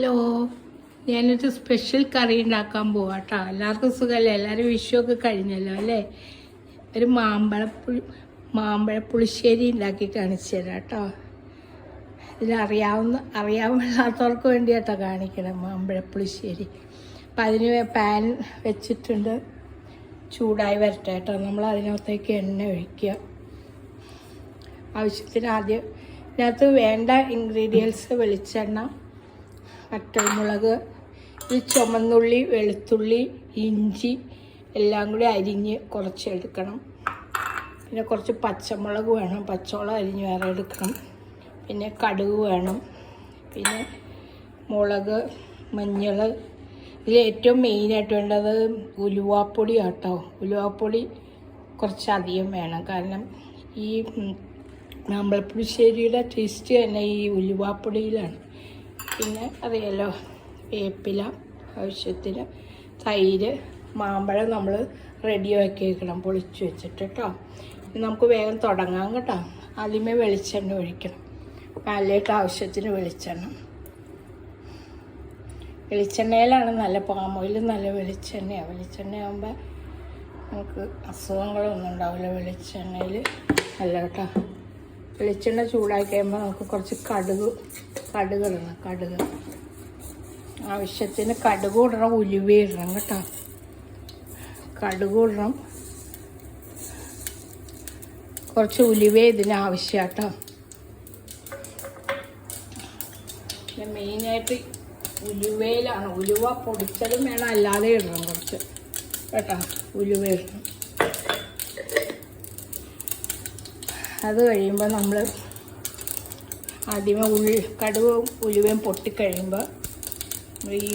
Hello ഞാനൊരു special കറി ഉണ്ടാക്കാൻ പോവാ കേട്ടോ എല്ലാവർക്കും സുഖമല്ലേ എല്ലാവരും വിഷുവൊക്കെ കഴിഞ്ഞല്ലോ അല്ലേ? ഒരു മാമ്പഴപ്പുളി മാമ്പഴ പുളിശ്ശേരി ഉണ്ടാക്കി കാണിച്ചു തരാം കേട്ടോ. ഇതിലറിയാവുന്ന അറിയാവുന്നില്ലാത്തവർക്ക് വേണ്ടിയാട്ടോ കാണിക്കണം മാമ്പഴ പുളിശ്ശേരി അപ്പം അതിന് പാൻ വെച്ചിട്ടുണ്ട്. ചൂടായി വരട്ടെ കേട്ടോ. നമ്മൾ അതിനകത്തേക്ക് എണ്ണ ഒഴിക്കുക. ആവശ്യത്തിന് ആദ്യം ഇതിനകത്ത് വേണ്ട ഇൻഗ്രീഡിയൻസ് വെളിച്ചെണ്ണ വറ്റൽമുളക് ഈ ചുമന്നുള്ളി വെളുത്തുള്ളി ഇഞ്ചി എല്ലാം കൂടി അരിഞ്ഞ് കുറച്ച് എടുക്കണം പിന്നെ കുറച്ച് പച്ചമുളക് വേണം പച്ചമുളക് അരിഞ്ഞ് വേറെ എടുക്കണം. പിന്നെ കടുക് വേണം പിന്നെ മുളക് മഞ്ഞൾ ഇതിൽ ഏറ്റവും മെയിനായിട്ട് വേണ്ടത് ഉലുവാപ്പൊടി കേട്ടോ ഉലുവാപ്പൊടി കുറച്ചധികം വേണം. കാരണം ഈ മാമ്പഴപ്പുളിശ്ശേരിയുടെ ടേസ്റ്റ് തന്നെ ഈ ഉലുവാപ്പൊടിയിലാണ്. പിന്നെ അറിയാലോ വേപ്പില ആവശ്യത്തിന് തൈര് മാമ്പഴം നമ്മൾ റെഡിയാക്കി വെക്കണം പൊളിച്ച് വെച്ചിട്ട് കേട്ടോ നമുക്ക് വേഗം തുടങ്ങാം കേട്ടോ. ആദ്യമേ വെളിച്ചെണ്ണ ഒഴിക്കണം. പാലിലേക്ക് ആവശ്യത്തിന് വെളിച്ചെണ്ണ. വെളിച്ചെണ്ണയിലാണ് നല്ല പാമോയിൽ നല്ല വെളിച്ചെണ്ണയാണ് വെളിച്ചെണ്ണയാകുമ്പോൾ നമുക്ക് അസുഖങ്ങളൊന്നും ഉണ്ടാവില്ല വെളിച്ചെണ്ണയിൽ നല്ല കേട്ടോ. വെളിച്ചെണ്ണ ചൂടാക്കി നമുക്ക് കുറച്ച് കടുക് കടുക് ഇടണം കടുക്. ആവശ്യത്തിന് കടുക് ഇടണം ഉലുവ ഇടണം കേട്ടോ. കടുക് ഇടണം. കുറച്ച് ഉലുവ ഇതിന് ആവശ്യം കേട്ടോ മെയിനായിട്ട് ഉലുവയിലാണ്. ഉലുവ പൊടിച്ചതും വേണം അല്ലാതെ ഇടണം കുറച്ച്. കേട്ടോ ഉലുവ ഇടണം. അത് കഴിയുമ്പോൾ നമ്മൾ ആദ്യമേ ഉള്ളി കടുവും ഉലുവയും പൊട്ടിക്കഴിയുമ്പോൾ ഈ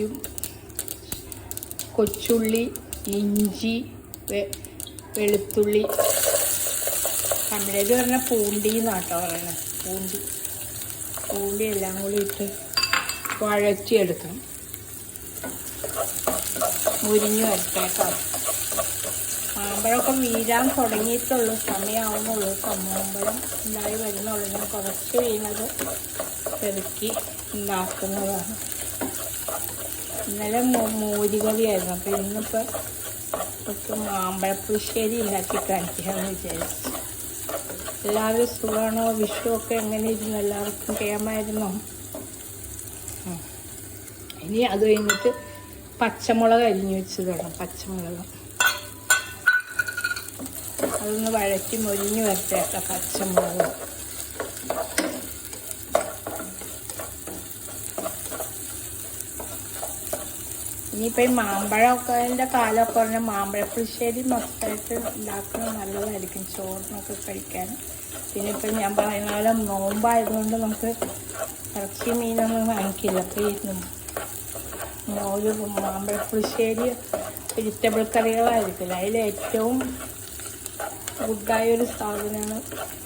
കൊച്ചുള്ളി ഇഞ്ചി വെളുത്തുള്ളി തമിഴര് പറഞ്ഞ പൂണ്ടി എന്നാട്ടോ പറയണത് പൂണ്ടി. പൂണ്ടി എല്ലാം കൂടി ഇട്ട് വഴറ്റിയെടുക്കണം. മുരിഞ്ഞ് വരട്ടേക്കാം മാമ്പഴമൊക്കെ വീഴാൻ തുടങ്ങിയിട്ടുള്ളൂ. സമയമാവുന്നുള്ളൂ കമ്മാമ്പഴം ഉണ്ടായി വരുന്നുള്ളൂ. ഞാൻ കുറച്ച് വീണത് പെറുക്കി ഉണ്ടാക്കുന്നതാണ് ഇന്നലെ മോരുകറിയായിരുന്നു. അപ്പോൾ ഇന്നിപ്പോൾ കുറച്ച് മാമ്പഴപ്പുളിശ്ശേരി ഉണ്ടാക്കി കാണിക്കാമെന്ന് വിചാരിച്ചു. എല്ലാവരും സുഖമാണോ വിഷുവൊക്കെ എങ്ങനെ ഇരുന്നു? എല്ലാവർക്കും കേമായിരുന്നോ? ഇനി അത് കഴിഞ്ഞിട്ട് പച്ചമുളക് അരിഞ്ഞു വെച്ചതാണ്. പച്ചമുളക്. അതൊന്ന് വഴറ്റി മൊരിഞ്ഞ് വരട്ടെ പച്ചമുളക്. ഇനിയിപ്പോൾ ഈ മാമ്പഴമൊക്കെ കാലമൊക്കെ പറഞ്ഞാൽ മാമ്പഴപ്പുളിശ്ശേരി മസ്റ്റായിട്ട് ഉണ്ടാക്കുന്നത് നല്ലതായിരിക്കും. ചോറിനൊക്കെ കഴിക്കാൻ. പിന്നെ ഇപ്പം ഞാൻ പറയുന്ന പോലെ നോമ്പായതുകൊണ്ട് നമുക്ക് ഇറച്ചി മീനൊന്നും വാങ്ങിക്കില്ല. അപ്പോൾ ഈ മാമ്പഴപ്പുളിശ്ശേരി വെജിറ്റബിൾ കറികളായിരിക്കില്ല. അതിൽ ഏറ്റവും ഗുഡായ ഒരു സാധനമാണ്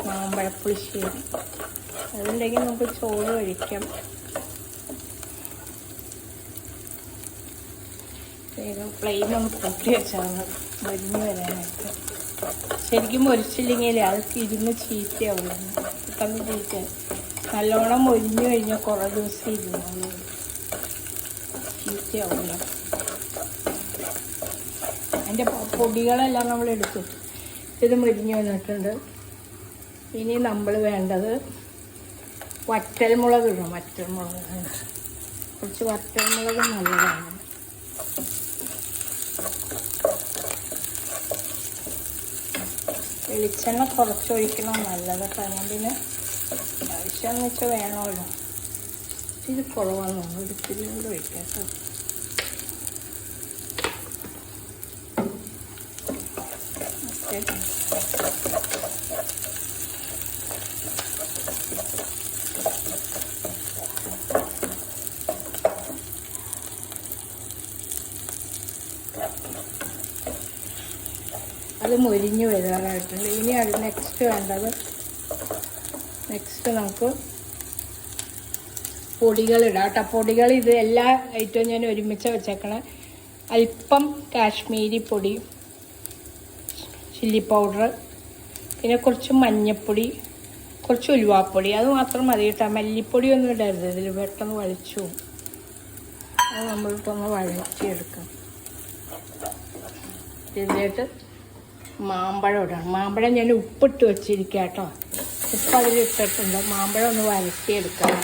മാമ്പഴപ്പുളിശ്ശേരി അതുണ്ടെങ്കിൽ നമുക്ക് ചോറ് കഴിക്കാം. വേഗം പ്ലെയിൻ ഒന്ന് കൂട്ടി വെച്ചാൽ മരിഞ്ഞ് വരാനായിട്ട്. ശരിക്കും മുരിച്ചില്ലെങ്കിൽ അത് ഇരുന്ന് ചീത്തയാവില്ല പെട്ടെന്ന് ചീത്ത നല്ലോണം മൊരിഞ്ഞു കഴിഞ്ഞാൽ കുറേ ദിവസം ഇരുന്നു ചീത്തയാവില്ല അതിന്റെ പൊടികളെല്ലാം നമ്മൾ എടുത്തു ഇത് മുരിഞ്ഞു വന്നിട്ടുണ്ട്. ഇനി നമ്മൾ വേണ്ടത് വറ്റൽമുളക് ഇടണം. വറ്റൽമുളക് കുറച്ച് വറ്റൽമുളക് നല്ലതാണ്. വെളിച്ചെണ്ണ കുറച്ചൊഴിക്കണം. നല്ലത് കാരണം പിന്നെ ആവശ്യമെന്ന് വെച്ചാൽ വേണമല്ലോ. ഇത് കുറവാണ് തോന്നുന്നു. ഒരിക്കലും കൂടെ ഒഴിക്കാം കേട്ടോ. അത് മൊരിഞ്ഞ് വരാനായിട്ടുണ്ട് ഇനി അത് നെക്സ്റ്റ് വേണ്ടത്. നെക്സ്റ്റ് നമുക്ക് പൊടികളിടാം കേട്ടോ. പൊടികൾ ഇത് എല്ലാ ഐറ്റവും ഞാൻ ഒരുമിച്ച് വെച്ചേക്കണം. അല്പം കാശ്മീരി പൊടി ചില്ലി പൗഡർ പിന്നെ കുറച്ച് മഞ്ഞപ്പൊടി കുറച്ച് ഉലുവാപ്പൊടി. അത് മാത്രം മതി കേട്ടോ. മല്ലിപ്പൊടി ഒന്നും ഇടരുത്. ഇതിൽ പെട്ടെന്ന് വളിച്ചു അത് നമ്മളിട്ടൊന്ന് വഴച്ചെടുക്കാം ഇതിലേക്ക് മാമ്പഴം ഇടണം മാമ്പഴം ഞാൻ ഉപ്പിട്ട് വെച്ചിരിക്കുക കേട്ടോ. ഉപ്പ് അതിലിട്ടിട്ടുണ്ട്. മാമ്പഴം ഒന്ന് വരട്ടിയെടുക്കാം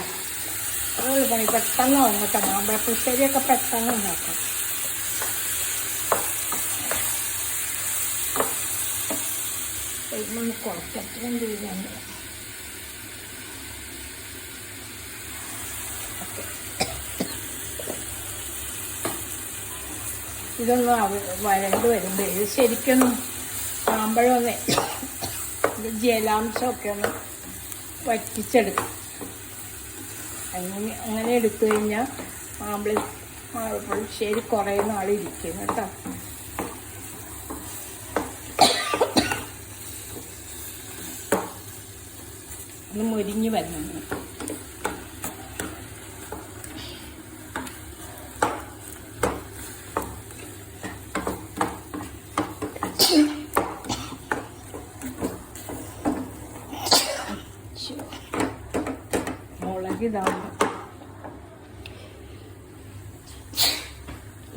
അതുപോലെ പെട്ടെന്ന് വന്നിട്ടോ മാമ്പഴ പുളിശ്ശേരിയൊക്കെ പെട്ടെന്ന് ഉണ്ടാക്കാം. ഇതൊന്ന് കുറച്ചത്രയും ചെയ്യുന്നുണ്ട് ഇതൊന്ന് വരണ്ട് വരുമ്പോൾ ഇത് ശരിക്കൊന്നും മാമ്പഴം ഒന്ന് ഇത് ജലാംശമൊക്കെ ഒന്ന് വറ്റിച്ചെടുക്കും. അങ്ങനെ അങ്ങനെ എടുത്തു കഴിഞ്ഞാൽ മാമ്പഴ ശരി കുറേ നാളിരിക്കും കേട്ടോ. ഒന്ന് മൊരിഞ്ഞ് വരണം. മുളക്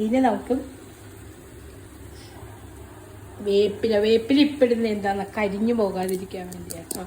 ഇനി നമുക്ക് വേപ്പില വേപ്പില ഇപ്പിടുന്ന എന്താന്ന് കരിഞ്ഞു പോകാതിരിക്കാൻ വേണ്ടി കേട്ടോ